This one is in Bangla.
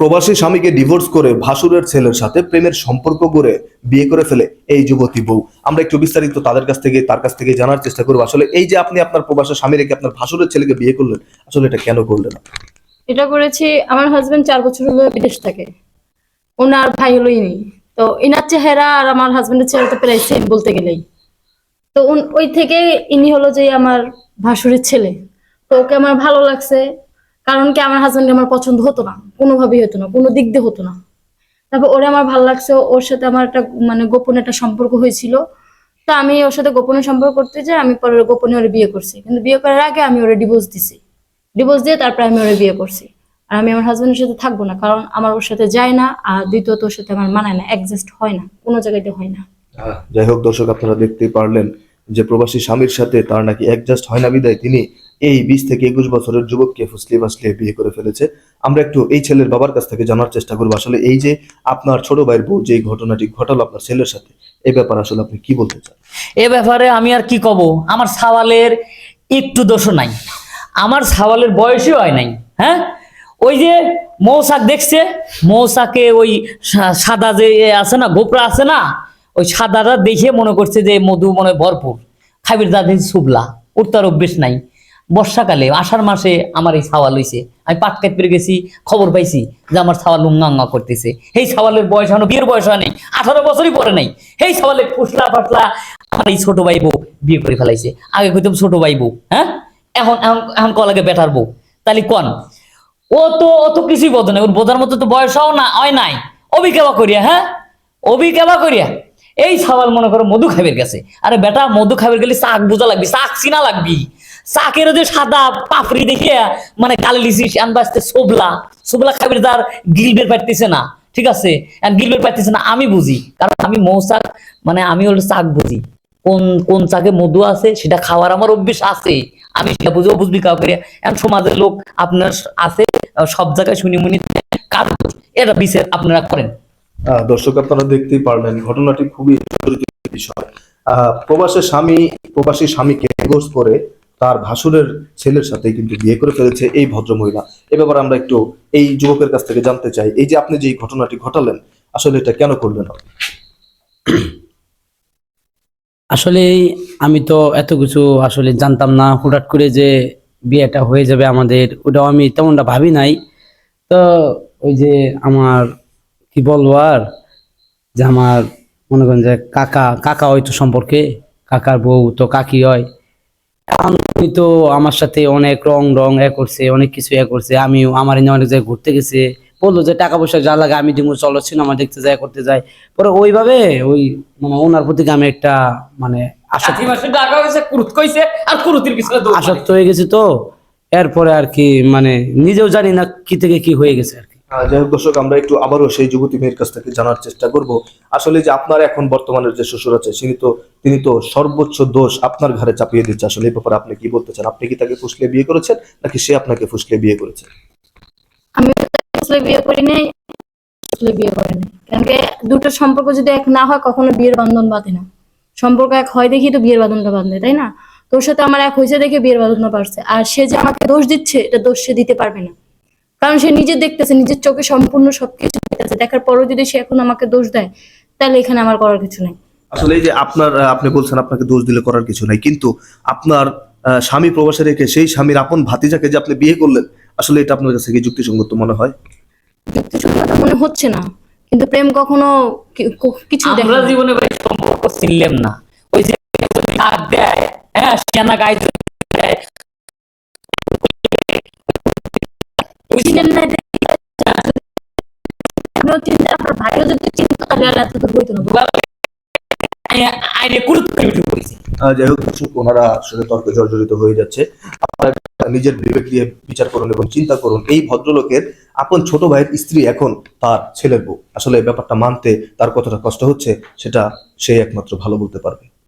প্রবাসী স্বামীকে ডিভোর্স করে ভাসুরের ছেলের সাথে প্রেমের সম্পর্ক করে বিয়ে করে ফেলে এই যুবতী বউ। আমরা একটু বিস্তারিত তাদের কাছ থেকে, তার কাছ থেকে জানার চেষ্টা করব। আসলে এই যে আপনি আপনার প্রবাসী স্বামী রেখে আপনার ভাসুরের ছেলেকে বিয়ে করলেন, আসলে এটা কেন করলেন এটা করেছি, আমার হাজবেন্ড চার বছর হলো বিদেশ থাকে। ওনার ভাই হলো ইনি। তো ইনার চেহারা আর আমার হাজবেন্ডের চেহারা তো প্রায় সেম বলতে গেলেই। তো ওই থেকে ইনি হলো যে আমার ভাসুরের ছেলে। তো ওকে আমার ভালো লাগছে। কারণ কি আমার হাজবেন্ড আমার পছন্দ হতো না, কোনোভাবেই হতো না, কোনো দিক দিয়ে হতো না। তারপর ওরে আমার ভালো লাগছে, ওর সাথে আমার একটা মানে গোপনে একটা সম্পর্ক হয়েছিল। তো আমি ওর সাথে গোপনে সম্পর্ক করতে যাই, আমি পরে গোপনে ওরে বিয়ে করছি। কিন্তু বিয়ে করার আগে আমি ওরে ডিভোর্স দিছি। ডিভোর্স দিয়ে তারপরে আমি ওরে বিয়ে করছি। আর আমি আমার হাজবেন্ডের সাথে থাকব না, কারণ আমার ওর সাথে যায় না, আর দ্বিতীয়ত ওর সাথে আমার মানায় না অ্যাডজাস্ট হয় না, কোনো জায়গাতে হয় না। যাই হোক দর্শক, আপনারা দেখতেই পারলেন যে প্রবাসী স্বামীর সাথে তার নাকি অ্যাডজাস্ট হয় না বিদায়। তিনি এই বিশ থেকে একুশ বছরের যুবককে ফুসলিয়ে ফাসলিয়ে বিয়ে করে ফেলেছে। আমরা একটু এই ছেলের বাবার কাছ থেকে জানার চেষ্টা করব। আসলে এই যে আপনার ছোট ভাইয়ের বউ যে ঘটনাটি ঘটালো আপনার ছেলের সাথে, এ ব্যাপারে আসলে আপনি কি বলতে চান? এ ব্যাপারে আমি আর কি কব? আমার সাওয়ালের একটু দোষও নাই। আমার সাওয়ালের বয়সই হয় নাই হ্যাঁ? ওই যে মৌসাক দেখছে মৌসাকে ওই সাদা যে আছে না গোপরা আছে না, ওই সাদাটা দেখে মনে করছে যে মধু মনে ভরপুর। খাবির দাদি শুভলা, ওর তার অভ্যেস নাই। বর্ষাকালে, আষাঢ় মাসে আমার এই ছাওয়াল হইছে। আমি পাটকাত পেরে গেছি, খবর পাইছি যে আমার ছাওয়াল উঙ্গা করতেছে। এই ছাওয়ালের বয়স এখনও বিয়ের বয়স হয় নাই, আঠারো বছরই পরে নাই। এই ছাওয়ালে ফুসলা ফাসলা আমার এই ছোট ভাই বউ বিয়ে করে ফেলাইছে। আগে কইতাম ছোট ভাই বউ হ্যাঁ? এখন এখন এখন কলাকে বেটার বউ। তাহলে কন? ও তো ও তো কিছুই বোধ নাই ওর বোঝার মতো তো বয়স বয়সও না, হয় নাই। অবি কেবা করিয়া হ্যাঁ? অবি কেবা করিয়া। এই সওয়াল মনে করো মধু খাবের গেছে আরে বেটা, মধু খাবের গেলে চাক বোঝা লাগবি, চাক চিনা লাগবি। চাকের যে সাদা পাপড়ি দেখিয়া মানে কালে লিসিস আনবাসতে সোবলা সোবলা খাবির তার গিলবের পারতেছে না, ঠিক আছে? আর গিলবের পারতেছে না, আমি বুঝি। কারণ আমি মৌচাক মানে আমি হলো চাক বুঝি। কোন কোন চাকে মধু আছে, সেটা খাওয়ার আমার অভ্যেস আছে। আমি সেটা বুঝব বুঝবি কাউকে। এখন সমাজের লোক আপনার আছে, সব জায়গায় শুনি মুনি কার এটা বিচার আপনারা করেন। দর্শক, আপনারা দেখতেই পারলেন, ঘটনাটি খুবই বিষয়। প্রবাসের স্বামী, প্রবাসী স্বামীকে ডিভোর্স করে তার ভাসুরের ছেলের সাথে কিন্তু বিয়ে করে ফেলেছে এই ভদ্র মহিলা এ ব্যাপারে আমরা একটু এই যুবকের কাছ থেকে জানতে চাই, এই যে আপনি যে ঘটনাটি ঘটালেন, আসলে এটা কেন করলেন? আসলে আমি তো এত কিছু আসলে জানতাম না, হুটহাট করে যে বিয়েটা হয়ে যাবে আমাদের, ওটাও আমি তেমনটা ভাবি নাই। তো ওই যে আমার, কি বলব আর, যে আমার মনে করেন যে কাকা কাকা হয়তো সম্পর্কে, কাকার বউ তো কাকি হয়। এখন উনি তো আমার সাথে অনেক রং রং এ করছে অনেক কিছু এ করছে আমি আমার এনে অনেক জায়গায় ঘুরতে গেছে। বলল যে টাকা পয়সা যা লাগে আমি দিমু চলো সিনেমা দেখতে যাই করতে যাই। পরে ওইভাবে ওই মানে ওনার প্রতি আমি একটা মানে আসক্ত হয়ে গেছে তো। এরপরে আর কি মানে নিজেও জানি না কি থেকে কি হয়ে গেছে আর কি। যাই হোক দর্শক আমরা একটু আবারও সেই যুবতী মেয়ের কাছ থেকে জানার চেষ্টা করব। আসলে যে আপনার এখন বর্তমানের যে শ্বশুর আছে তিনি তো তিনি তো সর্বোচ্চ দোষ আপনার ঘরে চাপিয়ে দিচ্ছে। আসলে এই ব্যাপারে আপনি কি বলতে চান? আপনি কি তাকে ফুসলে বিয়ে করেছেন, নাকি সে আপনাকে ফুসলে বিয়ে করেছে? আমি আসলে বিয়ে করি নাই আসলে বিয়ে করে নাই। কারণ দুটো সম্পর্ক যদি এক না হয়, কখনো বিয়ের বান্ধন বাঁধে না। সম্পর্ক এক হয় দেখি তো বিয়ের বাঁধনটা বাঁধে তাই না? তোর সাথে আমার এক হয়েছে দেখে বিয়ের বাঁধনটা পারছে আর সে যে আমাকে দোষ দিচ্ছে, এটা দোষ সে দিতে পারবে না। কারণ সে নিজে দেখতেছে, নিজের চোখে সম্পূর্ণ সবকিছু দেখতেছে। দেখার পরও যদি সে এখন আমাকে দোষ দেয়, তাহলে এখানে আমার করার কিছু নেই। আসলে এই যে আপনার আপনি বলছেন আপনাকে দোষ দিলে করার কিছু নাই কিন্তু আপনার স্বামী প্রবাসে রেখে সেই স্বামীর আপন ভাতিজাকে যে আপনি বিয়ে করলেন আসলে এটা আপনার কাছে কি যুক্তিসঙ্গত মনে হয়? যুক্তিসঙ্গত মনে হচ্ছে না কিন্তু প্রেম কখনো কিছু আমরা জীবনে ভাই সম্পর্ক চিনলাম না। ওই যে হাত দেয় হ্যাঁ সেনা গায়ে দেয় চিন্তা ভাইও যদি চিন্তা হইতো না। আই- আইনে কুরুত করে উঠে পড়েছে আহ, যাই হোক ওনারা আসলে তর্কে জর্জরিত হয়ে যাচ্ছে। আপনারা নিজের বিবেক দিয়ে বিচার করুন এবং চিন্তা করুন এই ভদ্রলোকের আপন ছোট ভাইয়ের স্ত্রী এখন তার ছেলের বউ। আসলে ব্যাপারটা মানতে তার কতটা কষ্ট হচ্ছে সেটা সে একমাত্র ভালো বলতে পারবে।